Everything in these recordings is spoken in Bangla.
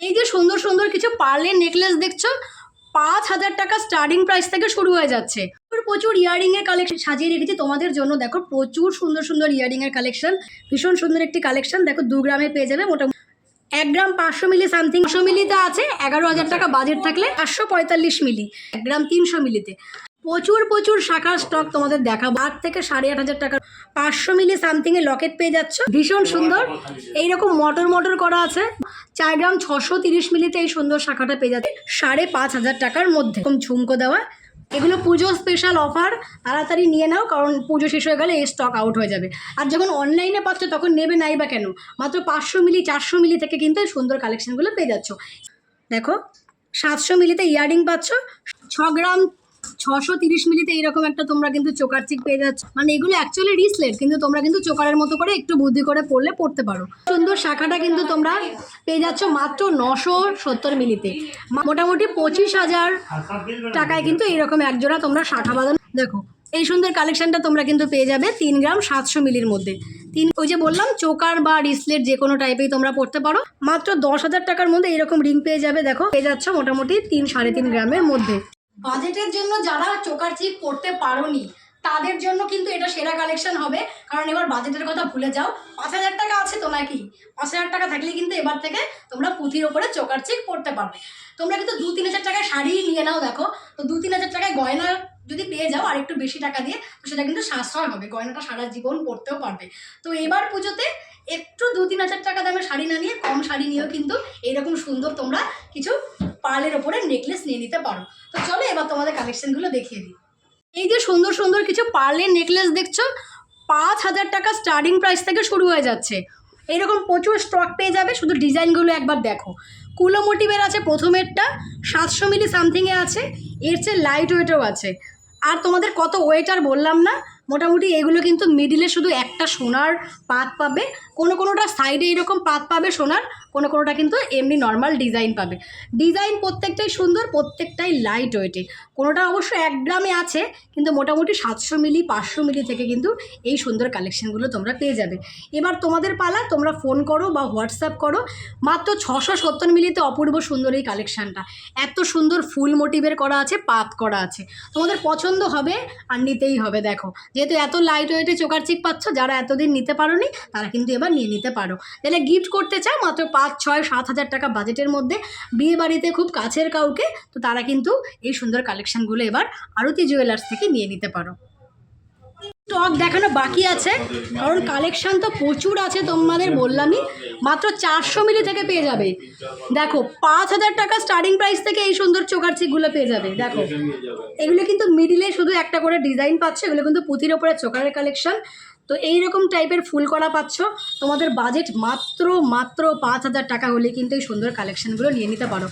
এই যে সুন্দর সুন্দর কিছু পার্লের নেকলেস দেখছ, পাঁচ হাজার টাকা স্টার্টিং প্রাইস থেকে শুরু হয়ে যাচ্ছে। প্রচুর প্রচুর ইয়ারিং এর কালেকশন সাজিয়ে রেখেছি তোমাদের জন্য। দেখো, প্রচুর সুন্দর সুন্দর ইয়ারিং এর কালেকশন ভীষণ সুন্দর একটি কালেকশন দেখো, দু গ্রামে পেয়ে যাবে মোটামুটি। এক গ্রাম পাঁচশো মিলি সামথিং পাঁচশো মিলিতে আছে এগারো হাজার টাকা বাজেট থাকলে পাঁচশো পঁয়তাল্লিশ মিলি। এক গ্রাম তিনশো মিলিতে। প্রচুর প্রচুর শাখার স্টক তোমাদের দেখাবো। আট থেকে সাড়ে আট হাজার টাকা পাঁচশো মিলি সামথিং এ লকেট পেয়ে যাচ্ছ। ভীষণ সুন্দর। এইরকম মটর মটর করা আছে। চার গ্রাম ছশো তিরিশ মিলিতে এই সুন্দর শাখাটা পেয়ে যাচ্ছে। সাড়ে পাঁচ হাজার টাকার মধ্যে। এরকম ঝুমকো দেওয়া। এগুলো পুজো স্পেশাল অফার তাড়াতাড়ি নিয়ে নাও, কারণ পুজো শেষ হয়ে গেলে এই স্টক আউট হয়ে যাবে। আর যখন অনলাইনে পাচ্ছ, তখন নেবে নাই বা কেন? মাত্র পাঁচশো মিলি, চারশো মিলি থেকে কিন্তু এই সুন্দর কালেকশনগুলো পেয়ে যাচ্ছ। দেখো, সাতশো মিলিতে ইয়ারিং পাচ্ছ। ছ গ্রাম ছশো তিরিশ মিলিতে এইরকম একটা তোমরা কিন্তু চোকার চিক পেয়ে যাচ্ছ। মানে এগুলো অ্যাকচুয়ালি রিসলেট, কিন্তু তোমরা কিন্তু চোকারের মতো করে একটু বুদ্ধি করে পড়লে পড়তে পারো। সুন্দর শাখাটা কিন্তু তোমরা পেয়ে যাচ্ছ মাত্র নশো সত্তর মিলিতে মোটামুটি পঁচিশ হাজার টাকায় কিন্তু এইরকম এক জোড়া তোমরা শাখা বাঁধানো দেখো, এই সুন্দর কালেকশনটা তোমরা কিন্তু পেয়ে যাবে তিন গ্রাম সাতশো মিলির মধ্যে। তিন ওই যে বললাম, চোকার বা রিসলেট যে কোনো টাইপেই তোমরা পড়তে পারো। মাত্র দশ হাজার টাকার মধ্যে এরকম রিং পেয়ে যাবে, দেখো, পেয়ে যাচ্ছ মোটামুটি তিন সাড়ে তিন গ্রামের মধ্যে। বাজেটের জন্য যারা চোকার চিপ পড়তে পারোনি, তাদের জন্য কিন্তু এটা সেরা কালেকশন হবে। কারণ এবার বাজেটের কথা ভুলে যাও। পাঁচ হাজার টাকা আছে তো নাকি? পাঁচ হাজার টাকা থাকলে কিন্তু এবার থেকে তোমরা পুঁথির ওপরে চোকার চিপ পড়তে পারবে। তোমরা কিন্তু দু তিন হাজার টাকায় শাড়ি নিয়ে নাও, দেখো। তো দু তিন হাজার টাকায় গয়না যদি পেয়ে যাও আর একটু বেশি টাকা দিয়ে, তো সেটা কিন্তু সাশ্রয় হবে। গয়নাটা সারা জীবন পরতেও পারবে। তো এবার পুজোতে একটু দু তিন হাজার টাকা দামের শাড়ি না নিয়ে কম শাড়ি নিয়েও কিন্তু এইরকম সুন্দর তোমরা কিছু পার্লের ওপরে নেকলেস নিয়ে নিতে পারো। তো চলো এবার তোমাদের কালেকশনগুলো দেখিয়ে দিই। এই যে সুন্দর সুন্দর কিছু পার্লের নেকলেস দেখছ, পাঁচ হাজার টাকা স্টার্টিং প্রাইস থেকে শুরু হয়ে যাচ্ছে। এইরকম প্রচুর স্টক পেয়ে যাবে, শুধু ডিজাইনগুলো একবার দেখো। কুলো মোটিভের আছে প্রথমেরটা, সাতশো মিলি সামথিংয়ে আছে, এর চেয়ে লাইট ওয়েটও আছে। আর তোমাদের কত ওয়েট আর বললাম না, মোটামুটি এগুলো কিন্তু মিডিলে শুধু একটা সোনার পাত পাবে। কোনো কোনোটা সাইডে এরকম পাত পাবে সোনার কোনো কোনোটা কিন্তু এমনি নর্মাল ডিজাইন পাবে। ডিজাইন প্রত্যেকটাই সুন্দর, প্রত্যেকটাই লাইট ওয়েটে কোনোটা অবশ্য এক গ্রামে আছে, কিন্তু মোটামুটি সাতশো মিলি, পাঁচশো মিলি থেকে কিন্তু এই সুন্দর কালেকশনগুলো তোমরা পেয়ে যাবে। এবার তোমাদের পালা, তোমরা ফোন করো বা হোয়াটসঅ্যাপ করো। মাত্র ছশো সত্তর মিলিতে অপূর্ব সুন্দর এই কালেকশানটা এত সুন্দর ফুল মোটিভের করা আছে, পাত করা আছে। তোমাদের পছন্দ হবে আর নিতেই হবে, দেখো। যেহেতু এত লাইট ওয়েটে চোকার চিক পাচ্ছ, যারা এতদিন নিতে পারোনি, তারা কিন্তু এবার নিয়ে নিতে পারো। যারা গিফট করতে চাও, মাত্র পাঁচ, ছয়, সাত হাজার টাকা বাজেটের মধ্যে বিয়ে বাড়িতে খুব কাছের কাউকে, তো তারা কিন্তু এই সুন্দর কালেকশনগুলো এবার আরতি জুয়েলার্স থেকে নিয়ে নিতে পারো। স্টক দেখানো বাকি আছে, কারণ কালেকশন তো প্রচুর আছে তোমাদের বললামই, মাত্র চারশো মিলি থেকে পেয়ে যাবে। দেখো, পাঁচ হাজার টাকা স্টার্টিং প্রাইস থেকে এই সুন্দর চোকার চিকগুলো পেয়ে যাবে, দেখো। এগুলো কিন্তু মিডিলে শুধু একটা করে ডিজাইন পাচ্ছে, এগুলো কিন্তু পুঁথির ওপরে চোকারের কালেকশন তো এই রকম টাইপের ফুল করা পাচ্ছ, তোমাদের বাজেট মাত্র মাত্র পাঁচ হাজার টাকা হলে কিন্তু এই সুন্দর কালেকশনগুলো নিয়ে নিতে পারো।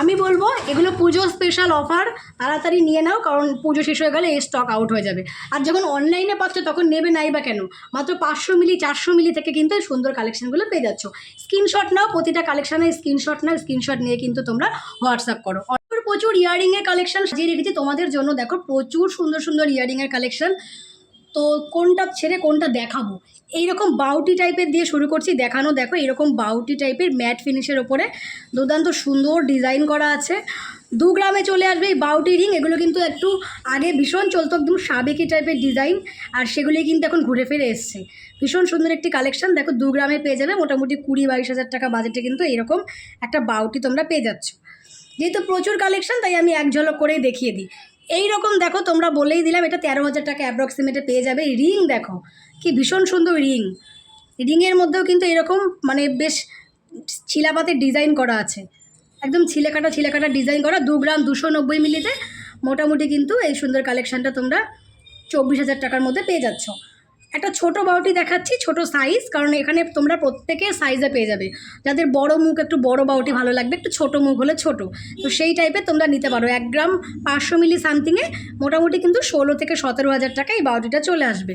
আমি বলব, এগুলো পুজো স্পেশাল অফার তাড়াতাড়ি নিয়ে নাও, কারণ পুজো শেষ হয়ে গেলে এই স্টক আউট হয়ে যাবে। আর যখন অনলাইনে পাচ্ছ, তখন নেবে নাই বা কেন? মাত্র পাঁচশো মিলি, চারশো মিলি থেকে কিন্তু এই সুন্দর কালেকশনগুলো পেয়ে যাচ্ছ। স্ক্রিনশট নাও, প্রতিটা কালেকশানে স্ক্রিনশট নাও স্ক্রিনশট নিয়ে কিন্তু তোমরা হোয়াটসঅ্যাপ করো। প্রচুর ইয়ারিংয়ের কালেকশন সাজিয়ে রেখেছি তোমাদের জন্য। দেখো, প্রচুর সুন্দর সুন্দর ইয়ারিংয়ের কালেকশন তো কোনটা ছেড়ে কোনটা দেখাবো? এইরকম বাউটি টাইপের দিয়ে শুরু করছি। দেখানো, দেখো এরকম বাউটি টাইপের ম্যাট ফিনিশের ওপরে দুর্দান্ত সুন্দর ডিজাইন করা আছে। দু গ্রামে চলে আসবে এই বাউটি রিং। এগুলো কিন্তু একটু আগে ভীষণ চলতো একদম সাবেকি টাইপের ডিজাইন আর সেগুলি কিন্তু এখন ঘুরে ফিরে এসছে। ভীষণ সুন্দর একটি কালেকশন। দেখো, দু গ্রামে পেয়ে যাবে। মোটামুটি কুড়ি বাইশ হাজার টাকা বাজেটে কিন্তু এরকম একটা বাউটি তোমরা পেয়ে যাচ্ছ। যেহেতু প্রচুর কালেকশন, তাই আমি এক ঝলক করেই দেখিয়ে দিই। এই রকম দেখো, তোমরা বলেই দিলাম, এটা তেরো হাজার টাকা অ্যাপ্রক্সিমেটে পেয়ে যাবে। রিং দেখো, কি ভীষণ সুন্দর রিং। রিংয়ের মধ্যেও কিন্তু এরকম মানে বেশ ছিলাপাতের ডিজাইন করা আছে। একদম ছিলেকাটা ছিলেকাটা ডিজাইন করা, দু গ্রাম দুশো নব্বই মিলিতে। মোটামুটি কিন্তু এই সুন্দর কালেকশানটা তোমরা চব্বিশ হাজার টাকার মধ্যে পেয়ে যাচ্ছ। একটা ছোট বাউটি দেখাচ্ছি, ছোট সাইজ কারণ এখানে তোমরা প্রত্যেকে সাইজে পেয়ে যাবে। যাদের বড় মুখ, একটু বড় বাউটি ভালো লাগবে, একটু ছোট মুখ হলে ছোট। তো সেই টাইপের তোমরা নিতে পারো। এক গ্রাম পাঁচশো মিলি সামথিংয়ে মোটামুটি কিন্তু ষোলো থেকে সতেরো হাজার টাকা এই বাউটিটা চলে আসবে।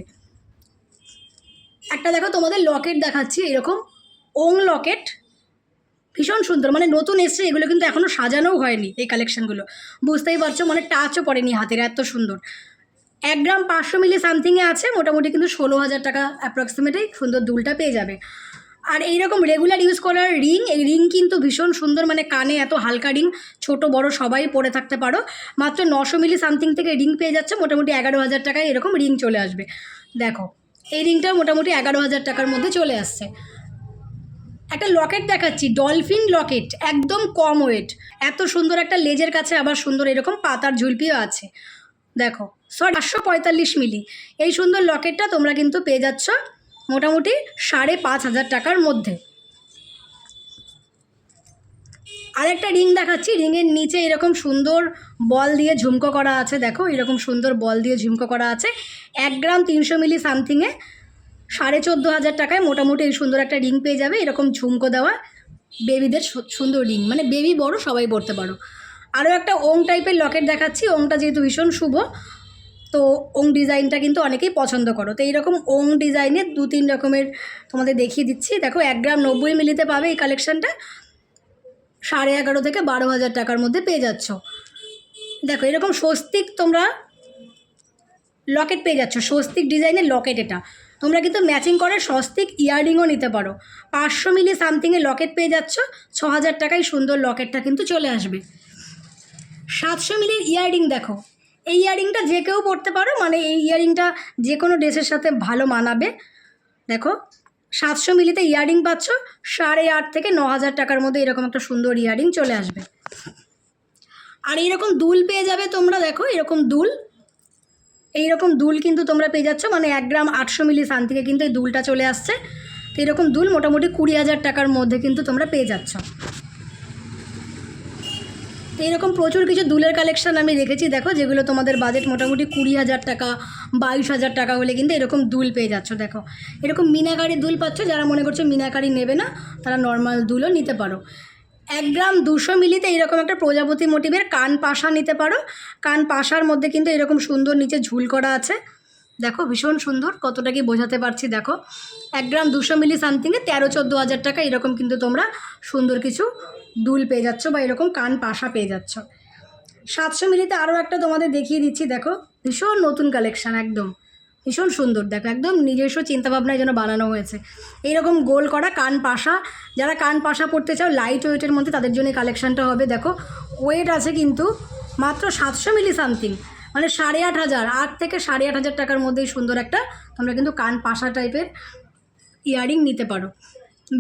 একটা দেখো, তোমাদের লকেট দেখাচ্ছি, এরকম ওং লকেট ভীষণ সুন্দর মানে নতুন এসছে, এগুলো কিন্তু এখনও সাজানোও হয়নি এই কালেকশনগুলো বুঝতেই পারছ মানে টাচও পড়েনি হাতের, এত সুন্দর। এক গ্রাম পাঁচশো মিলি সামথিংয়ে আছে, মোটামুটি কিন্তু ষোলো হাজার টাকা অ্যাপ্রক্সিমেটেই সুন্দর দুলটা পেয়ে যাবে। আর এইরকম রেগুলার ইউজ করার রিং এই রিং কিন্তু ভীষণ সুন্দর মানে কানে এত হালকা রিং ছোট বড় সবাই পরে থাকতে পারো। মাত্র নশো মিলি সামথিং থেকে রিং পেয়ে যাচ্ছে, মোটামুটি এগারো হাজার টাকায় এরকম রিং চলে আসবে। দেখো, এই রিংটা মোটামুটি এগারো হাজার টাকার মধ্যে চলে আসছে। একটা লকেট দেখাচ্ছি ডলফিন লকেট একদম কম ওয়েট এত সুন্দর একটা লেজের কাছে আবার সুন্দর এরকম পাতার ঝুলপিও আছে। দেখো সরি পাঁচশো পঁয়তাল্লিশ মিলি। এই সুন্দর লকেটটা তোমরা কিন্তু পেয়ে যাচ্ছ মোটামুটি সাড়ে পাঁচ হাজার টাকার মধ্যে। আরেকটা রিং দেখাচ্ছি, রিংয়ের নিচে এরকম সুন্দর বল দিয়ে ঝুমকো করা আছে, দেখো, এরকম সুন্দর বল দিয়ে ঝুমকো করা আছে। এক গ্রাম তিনশো মিলি সামথিংয়ে সাড়ে চোদ্দ হাজার টাকায় মোটামুটি এই সুন্দর একটা রিং পেয়ে যাবে, এরকম ঝুমকো দেওয়া বেবিদের সুন্দর রিং মানে বেবি বড় সবাই পড়তে পারো। আরও একটা ওং টাইপের লকেট দেখাচ্ছি। ওংটা যেহেতু ভীষণ শুভ, তো ওং ডিজাইনটা কিন্তু অনেকেই পছন্দ করো। তো এইরকম ওং ডিজাইনের দু তিন রকমের তোমাদের দেখিয়ে দিচ্ছি। দেখো, এক গ্রাম নব্বই মিলিতে পাবে এই কালেকশানটা সাড়ে এগারো থেকে বারো হাজার টাকার মধ্যে পেয়ে যাচ্ছ। দেখো, এরকম স্বস্তিক তোমরা লকেট পেয়ে যাচ্ছ। স্বস্তিক ডিজাইনের লকেট এটা। তোমরা কিন্তু ম্যাচিং করে স্বস্তিক ইয়াররিংও নিতে পারো। পাঁচশো মিলি সামথিংয়ে লকেট পেয়ে যাচ্ছ। ছ হাজার টাকায় সুন্দর লকেটটা কিন্তু চলে আসবে। সাতশো মিলির ইয়াররিং দেখো। এই ইয়াররিংটা যে কেউ পরতে পারো মানে এই ইয়াররিংটা যে কোনো ড্রেসের সাথে ভালো মানাবে। দেখো, সাতশো মিলিতে ইয়াররিং পাচ্ছ, সাড়ে আট থেকে ন হাজার টাকার মধ্যে এরকম একটা সুন্দর ইয়াররিং চলে আসবে। আর এইরকম দুল পেয়ে যাবে তোমরা, দেখো, এরকম দুল। এইরকম দুল কিন্তু তোমরা পেয়ে যাচ্ছ মানে এক গ্রাম আটশো মিলি সান থেকে কিন্তু এই দুলটা চলে আসছে। তো এরকম দুল মোটামুটি কুড়ি হাজার টাকার মধ্যে কিন্তু তোমরা পেয়ে যাচ্ছ। তো এরকম প্রচুর কিছু দুলের কালেকশন আমি রেখেছি দেখো, যেগুলো তোমাদের বাজেট মোটামুটি কুড়ি হাজার টাকা, বাইশ হাজার টাকা হলে কিন্তু এরকম দুল পেয়ে যাচ্ছ, দেখো। এরকম মিনাকারি দুল পাচ্ছ, যারা মনে করছ মিনাকারি নেবে না, তারা নর্মাল দুলও নিতে পারো। এক গ্রাম দুশো মিলিতে এরকম একটা প্রজাপতি মোটিভের কান পাশা নিতে পারো। কান পাশার মধ্যে কিন্তু এরকম সুন্দর নিচে ঝুল করা আছে। দেখো ভীষণ সুন্দর, কতটা কি বোঝাতে পারছি দেখো। এক গ্রাম দুশো মিলি সামথিংয়ে তেরো, চোদ্দ হাজার টাকা এরকম কিন্তু তোমরা সুন্দর কিছু দুল পেয়ে যাচ্ছ বা এরকম কান পাশা পেয়ে যাচ্ছ। সাতশো মিলিতে আরও একটা তোমাদের দেখিয়ে দিচ্ছি দেখো, ভীষণ নতুন কালেকশান একদম, ভীষণ সুন্দর। দেখো একদম নিজস্ব চিন্তাভাবনায় যেন বানানো হয়েছে। এইরকম গোল করা কান পাশা, যারা কান পাশা পড়তে চাও লাইট ওয়েটের মধ্যে তাদের জন্য কালেকশানটা হবে। দেখো ওয়েট আছে কিন্তু মাত্র সাতশো মিলি সামথিং মানে সাড়ে আট হাজার, আট থেকে সাড়ে আট হাজার টাকার মধ্যেই সুন্দর একটা তোমরা কিন্তু কান পাশা টাইপের ইয়ারিং নিতে পারো।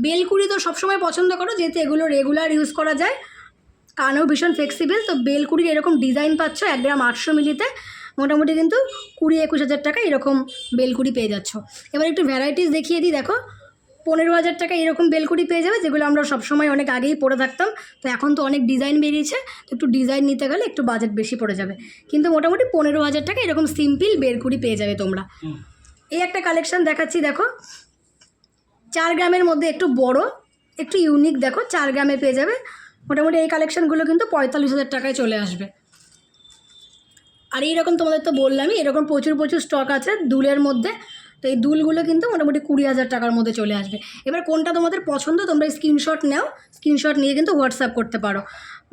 বেলকুড়ি তো সবসময় পছন্দ করো, যেহেতু এগুলো রেগুলার ইউজ করা যায়। কানেও ভীষণ ফ্লেক্সিবল তো বেলকুড়ির এরকম ডিজাইন পাচ্ছ এক গ্রাম আটশো মিলিতে, মোটামুটি কিন্তু কুড়ি একুশ হাজার টাকা এরকম বেলকুড়ি পেয়ে যাচ্ছ। এবার একটু ভ্যারাইটিস দেখিয়ে দিই, দেখো। পনেরো হাজার টাকা এরকম বেলকুড়ি পেয়ে যাবে যেগুলো আমরা সবসময় অনেক আগেই পরে থাকতাম। তো এখন তো অনেক ডিজাইন বেরিয়েছে তো একটু ডিজাইন নিতে গেলে একটু বাজেট বেশি পড়ে যাবে। কিন্তু মোটামুটি পনেরো হাজার টাকা এরকম সিম্পল বেলকুড়ি পেয়ে যাবে তোমরা। এই একটা কালেকশন দেখাচ্ছি দেখো। চার গ্রামের মধ্যে একটু বড় একটু ইউনিক দেখো চার গ্রামে পেয়ে যাবে। মোটামুটি এই কালেকশানগুলো কিন্তু পঁয়তাল্লিশ হাজার টাকায় চলে আসবে। আর এইরকম তোমাদের তো বললামই এরকম প্রচুর প্রচুর স্টক আছে। দুলের মধ্যে তো এই দুলগুলো কিন্তু মোটামুটি কুড়ি হাজার টাকার মধ্যে চলে আসবে। এবার কোনটা তোমাদের পছন্দ, তোমরা স্ক্রিনশট নাও স্ক্রিনশট নিয়ে কিন্তু হোয়াটসঅ্যাপ করতে পারো।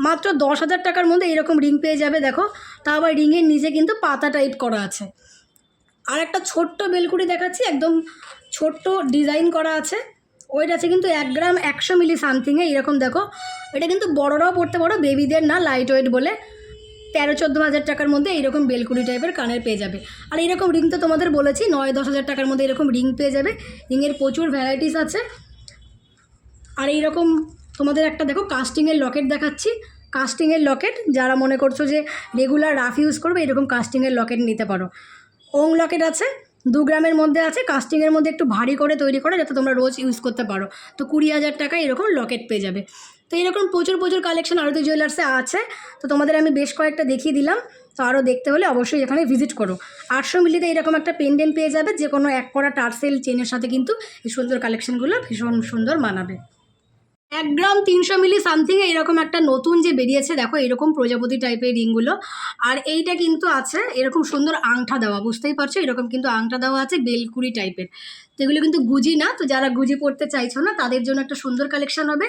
মাত্র দশ হাজার টাকার মধ্যে এরকম রিং পেয়ে যাবে, দেখো। তা আবার রিংয়ের নিচে কিন্তু পাতা টাইপ করা আছে। আর একটা ছোট্ট বেলকুড়ি দেখাচ্ছি, একদম ছোট্ট ডিজাইন করা আছে। ওয়েট আছে কিন্তু এক গ্রাম একশো মিলি সামথিংয়ে এরকম দেখো। এটা কিন্তু বড়রাও পড়তে পারো বেবিদের না লাইট ওয়েট বলে। তেরো চোদ্দ হাজার টাকার মধ্যে এইরকম বেলকুড়ি টাইপের কানের পেয়ে যাবে। আর এরকম রিং তো তোমাদের বলেছি নয় দশ হাজার টাকার মধ্যে এরকম রিং পেয়ে যাবে। রিংয়ের প্রচুর ভ্যারাইটিস আছে। আর এইরকম তোমাদের একটা দেখো কাস্টিংয়ের লকেট দেখাচ্ছি। কাস্টিংয়ের লকেট যারা মনে করছ যে রেগুলার রাফ ইউজ করবে এরকম কাস্টিংয়ের লকেট নিতে পারো। ওং লকেট আছে, দু গ্রামের মধ্যে আছে কাস্টিংয়ের মধ্যে একটু ভারী করে তৈরি করে, যাতে তোমরা রোজ ইউজ করতে পারো। তো কুড়ি হাজার টাকা এরকম লকেট পেয়ে যাবে। তো এরকম প্রচুর প্রচুর কালেকশন আরতি জুয়েলার্সে আছে। তো তোমাদের আমি বেশ কয়েকটা দেখিয়ে দিলাম। তো আরও দেখতে হলে অবশ্যই এখানে ভিজিট করো। আটশো মিলিতে এরকম একটা পেন্ডেন্ট পেয়ে যাবে যে কোনো এক করা টার্সেল চেনের সাথে কিন্তু এই সুন্দর কালেকশনগুলো ভীষণ সুন্দর মানাবে। এক গ্রাম তিনশো মিলি সামথিংয়ে এরকম একটা নতুন যে বেরিয়েছে, দেখো এরকম প্রজাপতি টাইপের রিংগুলো। আর এইটা কিন্তু আছে, এরকম সুন্দর আংটা দেওয়া, বুঝতেই পারছ? এরকম কিন্তু আংটা দেওয়া আছে বেলকুড়ি টাইপের তো এগুলো কিন্তু গুজি না, তো যারা গুজি পড়তে চাইছো না, তাদের জন্য একটা সুন্দর কালেকশন হবে।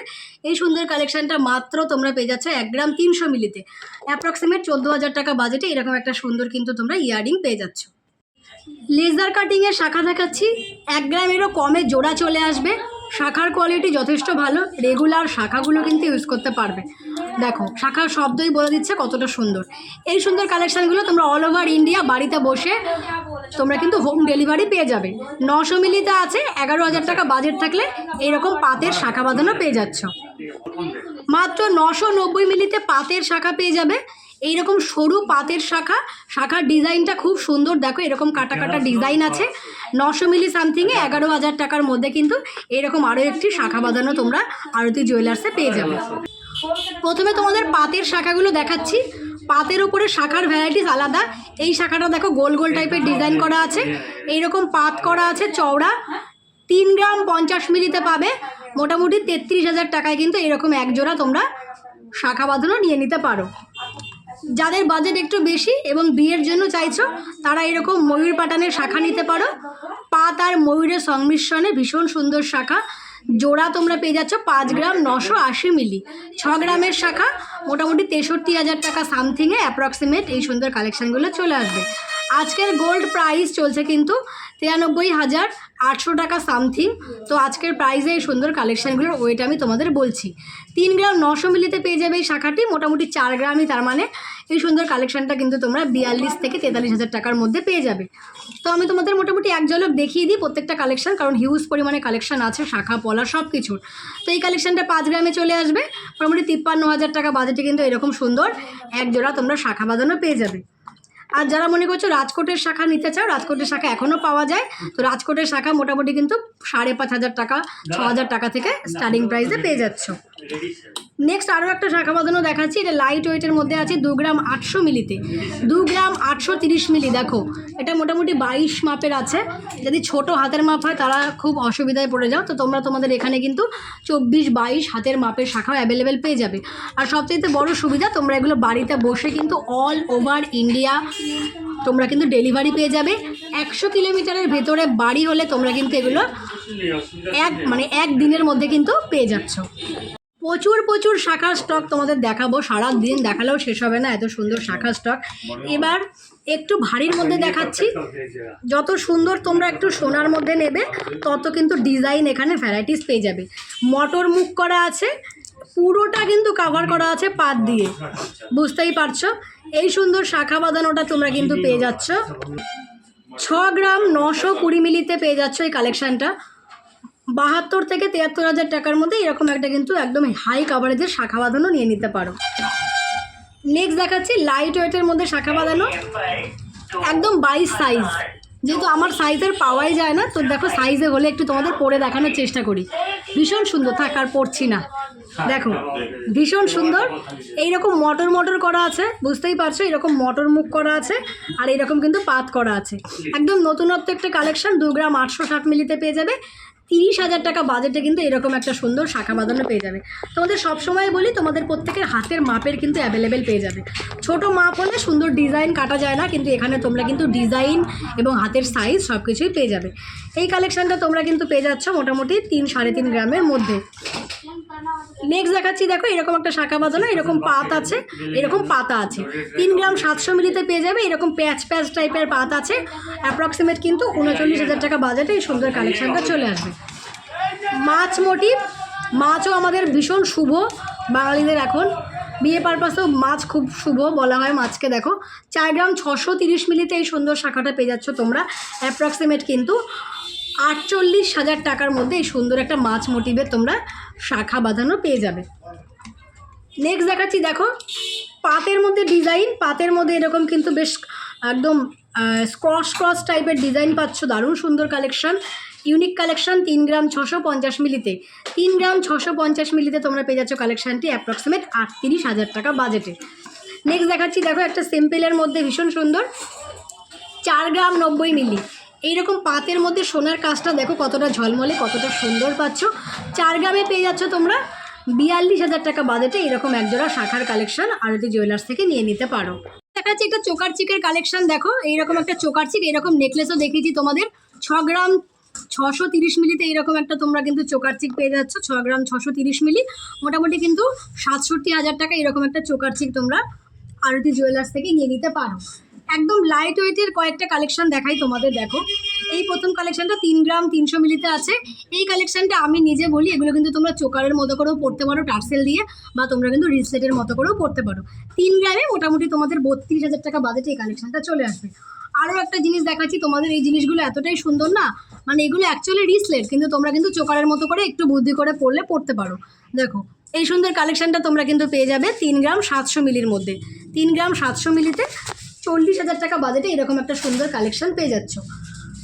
এই সুন্দর কালেকশনটা মাত্র তোমরা পেয়ে যাচ্ছ এক গ্রাম তিনশো মিলিতে। অ্যাপ্রক্সিমেট চোদ্দ হাজার টাকা বাজেটে এরকম একটা সুন্দর কিন্তু তোমরা ইয়ারিং পেয়ে যাচ্ছ। লেজার কাটিংয়ের শাখা দেখাচ্ছি। এক গ্রামেরও কমে জোড়া চলে আসবে। শাখার কোয়ালিটি যথেষ্ট ভালো রেগুলার শাখাগুলো কিন্তু ইউজ করতে পারবে। দেখো, শাখার শব্দই বলে দিচ্ছে কতটা সুন্দর। এই সুন্দর কালেকশানগুলো তোমরা অল ওভার ইন্ডিয়া বাড়িতে বসে তোমরা কিন্তু হোম ডেলিভারি পেয়ে যাবে। নশো মিলিতে আছে, এগারো হাজার টাকা বাজেট থাকলে এইরকম পাতের শাখা বাঁধানো পেয়ে যাচ্ছ। মাত্র নশো নব্বই মিলিতে পাতের শাখা পেয়ে যাবে। এইরকম সরু পাতের শাখা শাখার ডিজাইনটা খুব সুন্দর। দেখো এরকম কাটা কাটা ডিজাইন আছে। নশো মিলি সামথিংয়ে এগারো হাজার টাকার মধ্যে কিন্তু এরকম আরও একটি শাখা বাঁধানো তোমরা আরতি জুয়েলার্সে পেয়ে যাবে। প্রথমে তোমাদের পাতের শাখাগুলো দেখাচ্ছি। পাতের উপরে শাখার ভ্যারাইটিস আলাদা। এই শাখাটা দেখো গোল গোল টাইপের ডিজাইন করা আছে। এইরকম পাত করা আছে চওড়া। তিন গ্রাম পঞ্চাশ মিলিতে পাবে। মোটামুটি তেত্রিশ হাজার টাকায় কিন্তু এরকম এক জোড়া তোমরা শাখা বাঁধানো নিয়ে নিতে পারো। যাদের বাজেট একটু বেশি এবং বিয়ের জন্য চাইছো, তারা এরকম ময়ূর পাটানের শাখা নিতে পারো। পাত আর ময়ূরের সংমিশ্রণে ভীষণ সুন্দর শাখা। জোড়া তোমরা পেয়ে যাচ্ছ পাঁচ গ্রাম নশো আশি মিলি। ছ গ্রামের শাখা, মোটামুটি তেষট্টি হাজার টাকা সামথিংয়ে অ্যাপ্রক্সিমেট এই সুন্দর কালেকশানগুলো চলে আসবে। আজকের গোল্ড প্রাইস চলছে কিন্তু তিরানব্বই হাজার আটশো টাকা সামথিং তো আজকের প্রাইসে এই সুন্দর কালেকশানগুলোর ওয়েট আমি তোমাদের বলছি। তিন গ্রাম নশো মিলিতে পেয়ে যাবে এই শাখাটি, মোটামুটি চার গ্রামই তার মানে এই সুন্দর কালেকশানটা কিন্তু তোমরা বিয়াল্লিশ থেকে তেতাল্লিশ হাজার টাকার মধ্যে পেয়ে যাবে। তো আমি তোমাদের মোটামুটি এক ঝলক দেখিয়ে দিই প্রত্যেকটা কালেকশন কারণ হিউজ পরিমাণে কালেকশান আছে, শাখা, পলা সব কিছুর তো এই কালেকশানটা পাঁচ গ্রামে চলে আসবে। মোটামুটি তিপ্পান্ন হাজার টাকা বাজেটে কিন্তু এরকম সুন্দর, এক জোড়া তোমরা শাখা বাঁধানো পেয়ে যাবে। আর যারা মনে করছ রাজকোটের শাখা নিতে চাও, রাজকোটের শাখা এখনও পাওয়া যায়। তো রাজকোটের শাখা মোটামুটি কিন্তু সাড়ে পাঁচ হাজার টাকা, ছ হাজার টাকা থেকে স্টার্টিং প্রাইসে পেয়ে যাচ্ছ। নেক্সট আরও একটা শাখা বাঁধানো দেখাচ্ছি। এটা লাইট ওয়েটের মধ্যে আছে দু গ্রাম আটশো মিলিতে। দু গ্রাম আটশো তিরিশ মিলি, দেখো। এটা মোটামুটি বাইশ মাপের আছে। যদি ছোট হাতের মাপ হয়, তারা খুব অসুবিধায় পড়ে যাও। তো তোমরা তোমাদের এখানে কিন্তু চব্বিশ বাইশ হাতের মাপের শাখাও অ্যাভেলেবেল পেয়ে যাবে। আর সবচেয়ে বড় সুবিধা, তোমরা এগুলো বাড়িতে বসে কিন্তু অল ওভার ইন্ডিয়া তোমরা কিন্তু ডেলিভারি পেয়ে যাবে। একশো কিলোমিটারের ভেতরে বাড়ি হলে তোমরা কিন্তু এগুলো এক মানে এক দিনের মধ্যে কিন্তু পেয়ে যাচ্ছ। প্রচুর প্রচুর শাখার স্টক তোমাদের দেখাবো। সারা দিন দেখালেও শেষ হবে না এত সুন্দর শাখার স্টক। এবার একটু ভারীর মধ্যে দেখাচ্ছি। যত সুন্দর তোমরা একটু সোনার মধ্যে নেবে তত কিন্তু ডিজাইন এখানে ভ্যারাইটিস পেয়ে যাবে। মটর মুখ করা আছে পুরোটা কিন্তু কাভার করা আছে পাত দিয়ে। বুঝতেই পারছ? এই সুন্দর শাখা বাঁধানোটা তোমরা কিন্তু পেয়ে যাচ্ছ। ছ গ্রাম নশো কুড়ি মিলিতে পেয়ে যাচ্ছ এই কালেকশানটা বাহাত্তর থেকে তিয়াত্তর হাজার টাকার মধ্যে এরকম একটা কিন্তু একদম হাই কাভারেজের শাখা বাঁধানো নিয়ে নিতে পারো। নেক্সট দেখাচ্ছি লাইট ওয়েটের মধ্যে শাখা বাঁধানো। একদম বাইশ সাইজ যেহেতু আমার সাইজের পাওয়াই যায় না, তো দেখো সাইজে হলে একটু তোমাদের পরে দেখানোর চেষ্টা করি। ভীষণ সুন্দর, থাক আর পড়ছি না। দেখো, ভীষণ সুন্দর। এইরকম মটর মটর করা আছে, বুঝতেই পারছ? এরকম মটর মুখ করা আছে, আর এরকম কিন্তু পাত করা আছে। একদম নতুনত্ব একটা কালেকশন দু গ্রাম আটশো ষাট মিলিতে পেয়ে যাবে। তিরিশ হাজার টাকা বাজেটে কিন্তু এরকম একটা সুন্দর শাখা বাঁধানো পেয়ে যাবে। তোমাদের সবসময় বলি, তোমাদের প্রত্যেকের হাতের মাপের কিন্তু অ্যাভেলেবেল পেয়ে যাবে। ছোট মাপ হলে সুন্দর ডিজাইন কাটা যায় না, কিন্তু এখানে তোমরা কিন্তু ডিজাইন এবং হাতের সাইজ সব কিছুই পেয়ে যাবে। এই কালেকশানটা তোমরা কিন্তু পেয়ে যাচ্ছ মোটামুটি তিন সাড়ে তিন গ্রামের মধ্যে। নেক্সট দেখাচ্ছি, দেখো এরকম একটা শাখা বাঁধানো, এরকম পাত আছে, এরকম পাতা আছে। তিন গ্রাম সাতশো মিলিতে পেয়ে যাবে, এরকম প্যাচ প্যাচ টাইপের পাত আছে। অ্যাপ্রক্সিমেট কিন্তু উনচল্লিশ হাজার টাকা বাজেটে এই সুন্দর কালেকশনটা চলে আসবে। মাছ মোটিভ। মাছও আমাদের ভীষণ শুভ, বাঙালিদের এখন। বিয়ে পারপাসেও মাছ খুব শুভ বলা হয় মাছকে, দেখো। চার গ্রাম ছশো তিরিশ মিলিতে এই সুন্দর শাখাটা পেয়ে যাচ্ছ তোমরা অ্যাপ্রক্সিমেট কিন্তু আটচল্লিশ হাজার টাকার মধ্যে এই সুন্দর একটা মাছ মোটিভের তোমরা শাখা বাঁধানো পেয়ে যাবে। নেক্সট দেখাচ্ছি, দেখো, পাতের মধ্যে ডিজাইন পাতের মধ্যে এরকম কিন্তু বেশ একদম ক্রস ক্রস টাইপের ডিজাইন পাচ্ছ, দারুণ সুন্দর কালেকশন ইউনিক কালেকশন তিন গ্রাম ছশো পঞ্চাশ মিলিতে। তিন গ্রাম ছশো পঞ্চাশ মিলিতে তোমরা পেয়ে যাচ্ছ কালেকশানটি অ্যাপ্রক্সিমেট আটত্রিশ হাজার টাকা বাজেটে নেক্সট দেখাচ্ছি, দেখো একটা সিম্পলের মধ্যে ভীষণ সুন্দর। চার গ্রাম নব্বই মিলি। এইরকম পাতের মধ্যে সোনার কাজটা দেখো কতটা ঝলমলে, কতটা সুন্দর পাচ্ছ। চার গ্রামে পেয়ে যাচ্ছ তোমরা বিয়াল্লিশ হাজার টাকা বাজেটে এরকম একজোড়া শাখার কালেকশন আরতি জুয়েলার্স থেকে নিয়ে নিতে পারো। দেখাচ্ছি একটা চোকার চিকের কালেকশন দেখো, এইরকম একটা চোকার চিক, এরকম নেকলেসও দেখিয়েছি তোমাদের। ছ গ্রাম ছশো তিরিশ মিলিতে এরকম একটা তোমরা কিন্তু চোকার চিক পেয়ে যাচ্ছ, ছ গ্রাম ছশো তিরিশ মিলি। মোটামুটি কিন্তু সাতষট্টি হাজার টাকা এরকম একটা চোকার চিক তোমরা আরতি জুয়েলার্স থেকে নিয়ে নিতে পারো। একদম লাইট ওয়েটের কয়েকটা কালেকশন দেখাই তোমাদের, দেখো। এই প্রথম কালেকশনটা তিন গ্রাম তিনশো মিলিতে আছে। এই কালেকশনটা আমি নিজে বলি, এগুলো কিন্তু তোমরা চোকারের মতো করেও পড়তে পারো, টার্সেল দিয়ে, বা তোমরা কিন্তু রিসলেটের মতো করেও পড়তে পারো। তিন গ্রামে মোটামুটি তোমাদের বত্রিশ হাজার টাকা বাজেটে এই কালেকশনটা চলে আসবে। আরও একটা জিনিস দেখাচ্ছি, তোমাদের এই জিনিসগুলো এতটাই সুন্দর না? মানে এগুলো অ্যাকচুয়ালি রিসলেট কিন্তু তোমরা কিন্তু চোকারের মতো করে একটু বুদ্ধি করে পড়লে পড়তে পারো। দেখো, এই সুন্দর কালেকশনটা তোমরা কিন্তু পেয়ে যাবে তিন গ্রাম সাতশো মিলির মধ্যে। তিন গ্রাম সাতশো মিলিতে চল্লিশ হাজার টাকা বাজেটে এরকম একটা সুন্দর কালেকশন পেয়ে যাচ্ছ।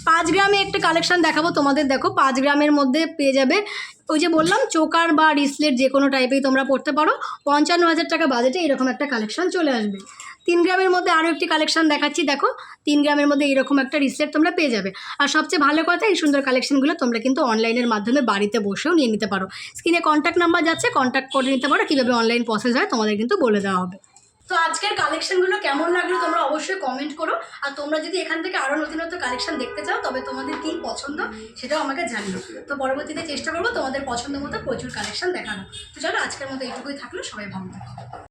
পাঁচ গ্রামে একটা কালেকশন দেখাবো, তোমাদের দেখো, পাঁচ গ্রামের মধ্যে পেয়ে যাবে। ওই যে বললাম, চোকার বা রিসলেট যে কোনো টাইপেই তোমরা পড়তে পারো। পঞ্চান্ন হাজার টাকা বাজেটে এরকম একটা কালেকশন চলে আসবে। তিন গ্রামের মধ্যে আরও একটি কালেকশন দেখাচ্ছি, দেখো। তিন গ্রামের মধ্যে এরকম একটা রিসলেট তোমরা পেয়ে যাবে। আর সবচেয়ে ভালো কথা, এই সুন্দর কালেকশনগুলো তোমরা কিন্তু অনলাইনের মাধ্যমে বাড়িতে বসেও নিয়ে নিতে পারো। স্ক্রিনে কন্ট্যাক্ট নাম্বার যাচ্ছে কন্ট্যাক্ট করে নিতে পারো, কীভাবে অনলাইন প্রসেস হয় তোমাদের কিন্তু বলে দেওয়া হবে। তো আজকের কালেকশনগুলো কেমন লাগল তোমরা অবশ্যই কমেন্ট করো। আর তোমরা যদি এখান থেকে আরও নতুন নতুন কালেকশন দেখতে চাও, তবে তোমাদের কী পছন্দ সেটাও আমাকে জানিও। তো পরবর্তীতে চেষ্টা করব তোমাদের পছন্দ মতো প্রচুর কালেকশন দেখানো তো চলো, আজকের মতো এইটুকুই থাকল, সবাই ভালো থাকো।